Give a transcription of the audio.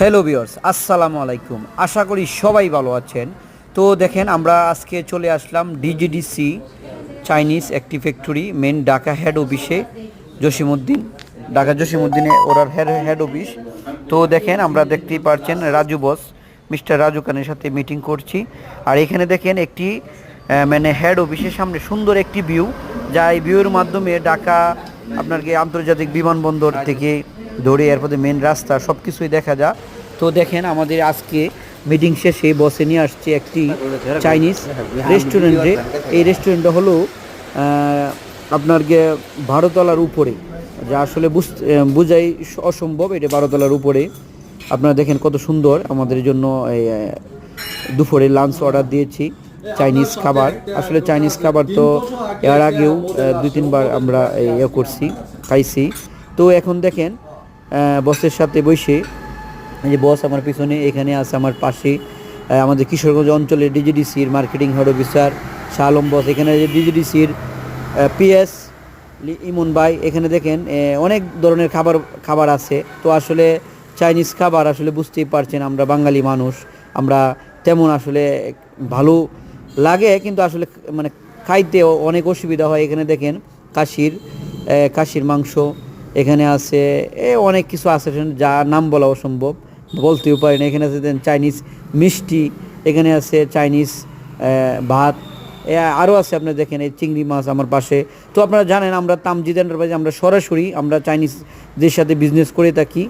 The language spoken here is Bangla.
হ্যালো বিয়র্স আসসালামু আলাইকুম। আশা করি সবাই ভালো আছেন। তো দেখেন আমরা আজকে চলে আসলাম ডিজিডিসি চাইনিজ একটি ফ্যাক্টরি মেন ঢাকা হেড অফিসে জসিমউদ্দিন। ঢাকা জসিমউদ্দিনে ওরার হেড হেড অফিস তো দেখেন আমরা দেখতেই পাচ্ছেন রাজু বস মিস্টার রাজু খানের সাথে মিটিং করছি। আর এখানে দেখেন একটি মানে হেড অফিসের সামনে সুন্দর একটি ভিউ যা এই ভিউর মাধ্যমে ঢাকা আপনার কি আন্তর্জাতিক বিমানবন্দর থেকে ধরে এরপরে মেন রাস্তা সব কিছুই দেখা যায় তো দেখেন, আমাদের আজকে মিটিং শেষে বসে নিয়ে আসছে একটি চাইনিজ রেস্টুরেন্টে এই রেস্টুরেন্টটা হলো আপনার গিয়ে ভারতলার উপরে। যা আসলে বোঝাই অসম্ভব, এটা বারোতলার উপরে। আপনারা দেখেন কত সুন্দর, আমাদের জন্য দুপুরে লাঞ্চ অর্ডার দিয়েছি চাইনিজ খাবার। আসলে চাইনিজ খাবার তো এর আগেও দুই তিনবার আমরা ইয়ে করছি, খাইছি। তো এখন দেখেন বসের সাথে বসে যে বস আমার পিছনে, এখানে আছে আমার পাশে আমাদের কিশোরগঞ্জ অঞ্চলের ডিজিডিসির marketing head officer Shah Alam boss, এখানে যে ডিজিডিসির পিএস ইমন ভাই, এখানে দেখেন অনেক ধরনের খাবার খাবার আছে। তো আসলে চাইনিজ খাবার আসলে বুঝতেই পারছেন আমরা বাঙালি মানুষ, আমরা তেমন আসলে ভালো লাগে, কিন্তু আসলে মানে খাইতে অনেক অসুবিধা হয়। এখানে দেখেন কাশির কাশির মাংস এখানে আছে, এ অনেক কিছু আছে যা নাম বলা অসম্ভব বলতেও পারি না। এখানে আছে দেন চাইনিজ মিষ্টি, এখানে আছে চাইনিজ ভাত আরও আছে আপনার দেখেন, এই চিংড়ি মাছ আমার পাশে। তো আপনারা জানেন, আমরা তামজিদ এন্টারপ্রাইজ আমরা সরাসরি আমরা চাইনিজদের সাথে বিজনেস করে থাকি।